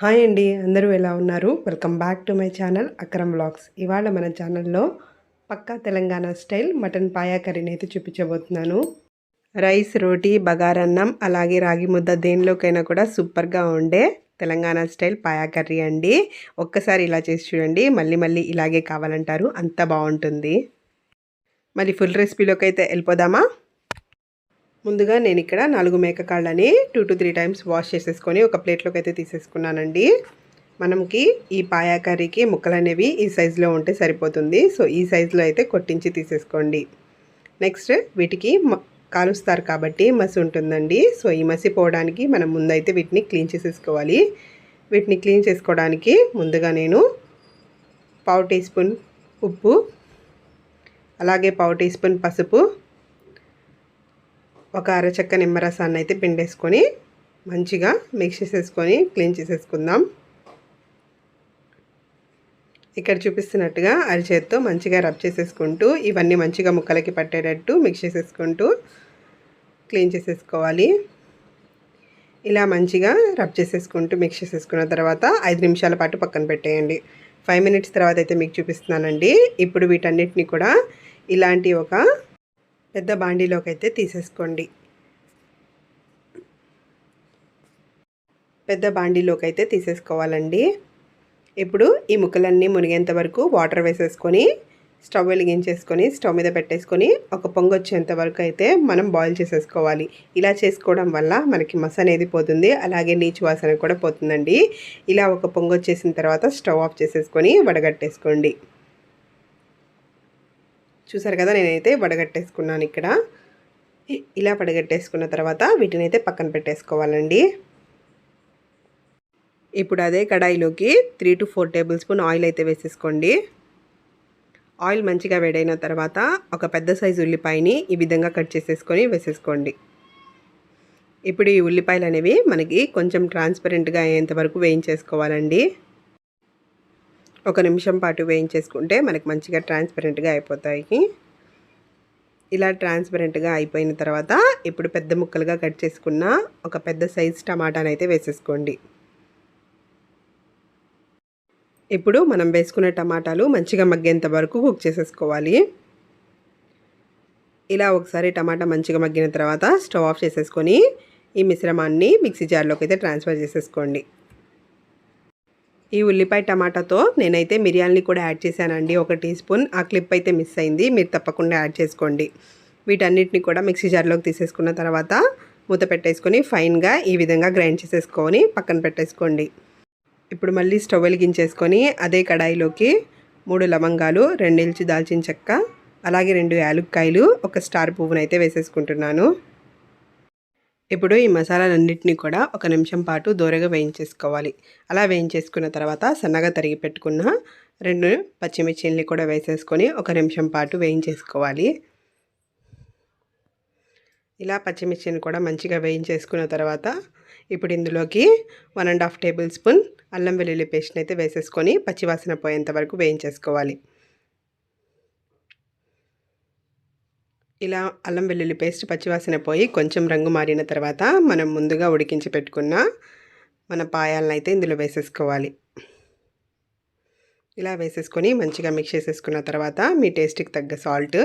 Hi అండి అందరూ ఎలా ఉన్నారు? Welcome back to my channel Akram vlogs ఇవాళ మన ఛానల్లో పక్కా తెలంగాణ స్టైల్ మటన్ పాయా కర్రీని అయితే చూపించబోతున్నాను. రైస్ రోటీ బగారన్నం అలాగే రాగి ముద్ద దేనిలోకైనా కూడా సూపర్గా ఉండే తెలంగాణ స్టైల్ పాయా కర్రీ అండి. ఒక్కసారి ఇలా చేసి చూడండి మళ్ళీ మళ్ళీ ఇలాగే కావాలంటారు అంత బాగుంటుంది. మళ్ళీ ఫుల్ రెసిపీలోకి అయితే వెళ్ళిపోదామా? ముందుగా నేను ఇక్కడ నాలుగు మేక కాళ్ళని two to three times wash చేసేసుకొని ఒక ప్లేట్లోకి అయితే తీసేసుకున్నానండి. మనకి ఈ పాయా కర్రీకి ముక్కలు అనేవి ఈ సైజులో ఉంటే సరిపోతుంది. సో ఈ సైజులో అయితే కొట్టించి తీసేసుకోండి. నెక్స్ట్ వీటికి కాలుస్తారు కాబట్టి మసి ఉంటుందండి. సో ఈ మసి పోవడానికి మనం ముందైతే వీటిని క్లీన్ చేసేసుకోవాలి. వీటిని క్లీన్ చేసుకోవడానికి ముందుగా నేను పావు టీ స్పూన్ ఉప్పు అలాగే పావు టీ స్పూన్ పసుపు ఒక అరచక్క నిమ్మరసాన్ని అయితే పిండేసుకొని మంచిగా మిక్స్ చేసేసుకొని క్లీన్ చేసేసుకుందాం. ఇక్కడ చూపిస్తున్నట్టుగా అరిచేత్తో మంచిగా రబ్ చేసేసుకుంటూ ఇవన్నీ మంచిగా ముక్కలకి పట్టేటట్టు మిక్స్ చేసేసుకుంటూ క్లీన్ చేసేసుకోవాలి. ఇలా మంచిగా రబ్ చేసేసుకుంటూ మిక్స్ చేసేసుకున్న తర్వాత ఐదు నిమిషాల పాటు పక్కన పెట్టేయండి. ఫైవ్ మినిట్స్ తర్వాత అయితే మీకు చూపిస్తున్నానండి. ఇప్పుడు వీటన్నిటిని కూడా ఇలాంటి ఒక పెద్ద బాండీలోకి అయితే తీసేసుకోండి. పెద్ద బాండీలోకి అయితే తీసేసుకోవాలండి. ఇప్పుడు ఈ ముక్కలన్నీ మునిగేంత వరకు వాటర్ వేసేసుకొని స్టవ్ వెలిగించేసుకొని స్టవ్ మీద పెట్టేసుకొని ఒక పొంగు వచ్చేంత వరకు అయితే మనం బాయిల్ చేసేసుకోవాలి. ఇలా చేసుకోవడం వల్ల మనకి మస అనేది పోతుంది అలాగే నీచు వాసన కూడా పోతుందండి. ఇలా ఒక పొంగు వచ్చేసిన తర్వాత స్టవ్ ఆఫ్ చేసేసుకొని వడగట్టేసుకోండి. చూసారు కదా నేనైతే వడగట్టేసుకున్నాను ఇక్కడ. ఇలా పడగట్టేసుకున్న తర్వాత వీటిని అయితే పక్కన పెట్టేసుకోవాలండి. ఇప్పుడు అదే కడాయిలోకి three to four tablespoon oil అయితే వేసేసుకోండి. ఆయిల్ మంచిగా వేడైన తర్వాత ఒక పెద్ద సైజు ఉల్లిపాయని ఈ విధంగా కట్ చేసేసుకొని వేసేసుకోండి. ఇప్పుడు ఈ ఉల్లిపాయలు అనేవి మనకి కొంచెం ట్రాన్స్పరెంట్గా అయ్యేంత వరకు వేయించేసుకోవాలండి. ఒక నిమిషం పాటు వేయించేసుకుంటే మనకి మంచిగా ట్రాన్స్పరెంట్గా అయిపోతాయి. ఇలా ట్రాన్స్పరెంట్గా అయిపోయిన తర్వాత ఇప్పుడు పెద్ద ముక్కలుగా కట్ చేసుకున్న ఒక పెద్ద సైజ్ టమాటాని అయితే వేసేసుకోండి. ఇప్పుడు మనం వేసుకున్న టమాటాలు మంచిగా మగ్గేంత వరకు కుక్ చేసేసుకోవాలి. ఇలా ఒకసారి టమాటా మంచిగా మగ్గిన తర్వాత స్టవ్ ఆఫ్ చేసేసుకొని ఈ మిశ్రమాన్ని మిక్సీ జార్లోకి అయితే ట్రాన్స్ఫర్ చేసేసుకోండి. ఈ ఉల్లిపాయ టమాటాతో నేనైతే మిరియాలని కూడా యాడ్ చేశానండి. ఒక టీ స్పూన్. ఆ క్లిప్ అయితే మిస్ అయింది. మీరు తప్పకుండా యాడ్ చేసుకోండి. వీటన్నిటిని కూడా మిక్సీ జార్లోకి తీసేసుకున్న తర్వాత మూత పెట్టేసుకొని ఫైన్గా ఈ విధంగా గ్రైండ్ చేసేసుకొని పక్కన పెట్టేసుకోండి. ఇప్పుడు మళ్ళీ స్టవ్ వెలిగించేసుకొని అదే కడాయిలోకి మూడు లవంగాలు రెండు ఇల్చి దాల్చిన చెక్క అలాగే రెండు యాలుక్కాయలు ఒక స్టార్ పువ్వునైతే వేసేసుకుంటున్నాను. ఇప్పుడు ఈ మసాలాలన్నింటినీ కూడా ఒక నిమిషం పాటు దూరగా వేయించేసుకోవాలి. అలా వేయించేసుకున్న తర్వాత సన్నగా తరిగి పెట్టుకున్న రెండు పచ్చిమిర్చిల్ని కూడా వేసేసుకొని ఒక నిమిషం పాటు వేయించేసుకోవాలి. ఇలా పచ్చిమిర్చిని కూడా మంచిగా వేయించేసుకున్న తర్వాత ఇప్పుడు ఇందులోకి one and half table spoon అల్లం వెల్లుల్లి పేస్ట్ని అయితే వేసేసుకొని పచ్చివాసన పోయేంత వరకు వేయించేసుకోవాలి. ఇలా అల్లం వెల్లుల్లి పేస్ట్ పచ్చివాసన పోయి కొంచెం రంగు మారిన తర్వాత మనం ముందుగా ఉడికించి పెట్టుకున్న మన పాయాలను అయితే ఇందులో వేసేసుకోవాలి. ఇలా వేసేసుకొని మంచిగా మిక్స్ చేసేసుకున్న తర్వాత మీ టేస్ట్కి తగ్గ సాల్ట్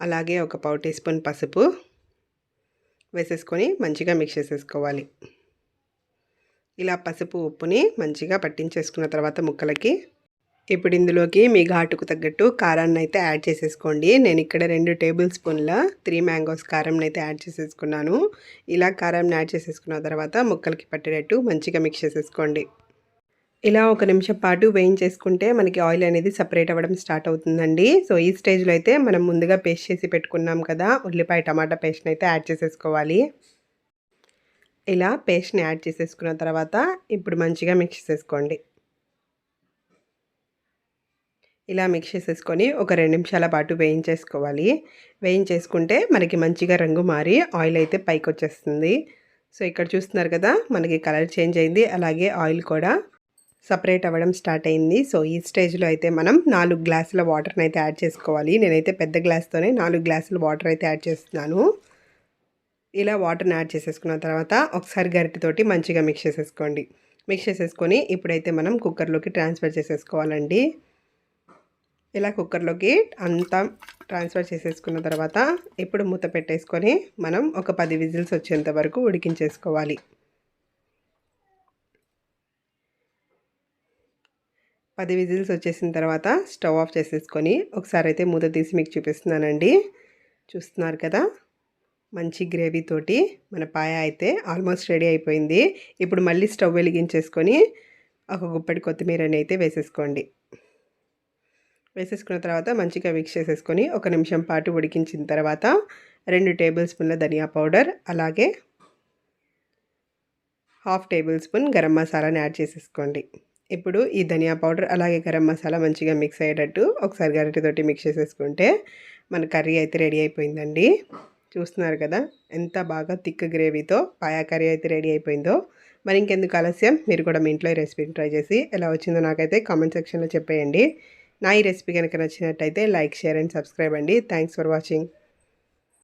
అలాగే ఒక పావు టీ స్పూన్ పసుపు వేసేసుకొని మంచిగా మిక్స్ చేసేసుకోవాలి. ఇలా పసుపు ఉప్పుని మంచిగా పట్టించేసుకున్న తర్వాత ముక్కలకి ఇప్పుడు ఇందులోకి మీ ఘాటుకు తగ్గట్టు కారాన్ని అయితే యాడ్ చేసేసుకోండి. నేను ఇక్కడ రెండు టేబుల్ స్పూన్ల త్రీ మ్యాంగోస్ కారంని అయితే యాడ్ చేసేసుకున్నాను. ఇలా కారంని యాడ్ చేసేసుకున్న తర్వాత ముక్కలకి పట్టేటట్టు మంచిగా మిక్స్ చేసేసుకోండి. ఇలా ఒక నిమిషం పాటు వేయించేసుకుంటే మనకి ఆయిల్ అనేది సపరేట్ అవ్వడం స్టార్ట్ అవుతుందండి. సో ఈ స్టేజ్లో అయితే మనం ముందుగా పేస్ట్ చేసి పెట్టుకున్నాం కదా ఉల్లిపాయ టమాటా పేస్ట్ని అయితే యాడ్ చేసేసుకోవాలి. ఇలా పేస్ట్ని యాడ్ చేసేసుకున్న తర్వాత ఇప్పుడు మంచిగా మిక్స్ చేసుకోండి ఇలా మిక్స్ చేసేసుకొని ఒక రెండు నిమిషాల పాటు వేయించేసుకోవాలి. వేయించేసుకుంటే మనకి మంచిగా రంగు మారి ఆయిల్ అయితే పైకి వచ్చేస్తుంది. సో ఇక్కడ చూస్తున్నారు కదా మనకి కలర్ చేంజ్ అయింది. అలాగే ఆయిల్ కూడా సపరేట్ అవ్వడం స్టార్ట్ అయింది. సో ఈ స్టేజ్లో అయితే మనం నాలుగు గ్లాసుల వాటర్ని అయితే యాడ్ చేసుకోవాలి. నేనైతే పెద్ద గ్లాస్తోనే నాలుగు గ్లాసుల వాటర్ అయితే యాడ్ చేస్తున్నాను. ఇలా వాటర్ని యాడ్ చేసేసుకున్న తర్వాత ఒకసారి గరిటితోటి మంచిగా మిక్స్ చేసేసుకోండి. మిక్స్ చేసేసుకొని ఇప్పుడైతే మనం కుక్కర్లోకి ట్రాన్స్ఫర్ చేసేసుకోవాలండి. ఇలా కుక్కర్లోకి అంతా ట్రాన్స్ఫర్ చేసేసుకున్న తర్వాత ఇప్పుడు మూత పెట్టేసుకొని మనం ఒక పది విజిల్స్ వచ్చేంత వరకు ఉడికించేసుకోవాలి. పది విజిల్స్ వచ్చేసిన తర్వాత స్టవ్ ఆఫ్ చేసేసుకొని ఒకసారి అయితే మూత తీసి మీకు చూపిస్తున్నానండి. చూస్తున్నారు కదా? మంచి గ్రేవీతోటి మన పాయ అయితే ఆల్మోస్ట్ రెడీ అయిపోయింది. ఇప్పుడు మళ్ళీ స్టవ్ వెలిగించేసుకొని ఒక గుప్పటి కొత్తిమీరని అయితే వేసేసుకోండి. వేసేసుకున్న తర్వాత మంచిగా మిక్స్ చేసేసుకొని ఒక నిమిషం పాటు ఉడికించిన తర్వాత రెండు టేబుల్ స్పూన్ల ధనియా పౌడర్ అలాగే హాఫ్ టేబుల్ స్పూన్ గరం మసాలాని యాడ్ చేసేసుకోండి. ఇప్పుడు ఈ ధనియా పౌడర్ అలాగే గరం మసాలా మంచిగా మిక్స్ అయ్యేటట్టు ఒకసారి గరిటెతోటి మిక్స్ చేసేసుకుంటే మన కర్రీ అయితే రెడీ అయిపోయిందండి. చూస్తున్నారు కదా ఎంత బాగా థిక్ గ్రేవీతో పాయా కర్రీ అయితే రెడీ అయిపోయిందో. మరి ఇంకెందుకు ఆలస్యం? మీరు కూడా మీ ఇంట్లో ఈ రెసిపీని ట్రై చేసి ఎలా వచ్చిందో నాకైతే కామెంట్ సెక్షన్లో చెప్పేయండి. నా ఈ రెసిపీ కనుక నచ్చినట్టయితే లైక్ షేర్ అండ్ సబ్స్క్రైబ్ అండి. Thanks for watching.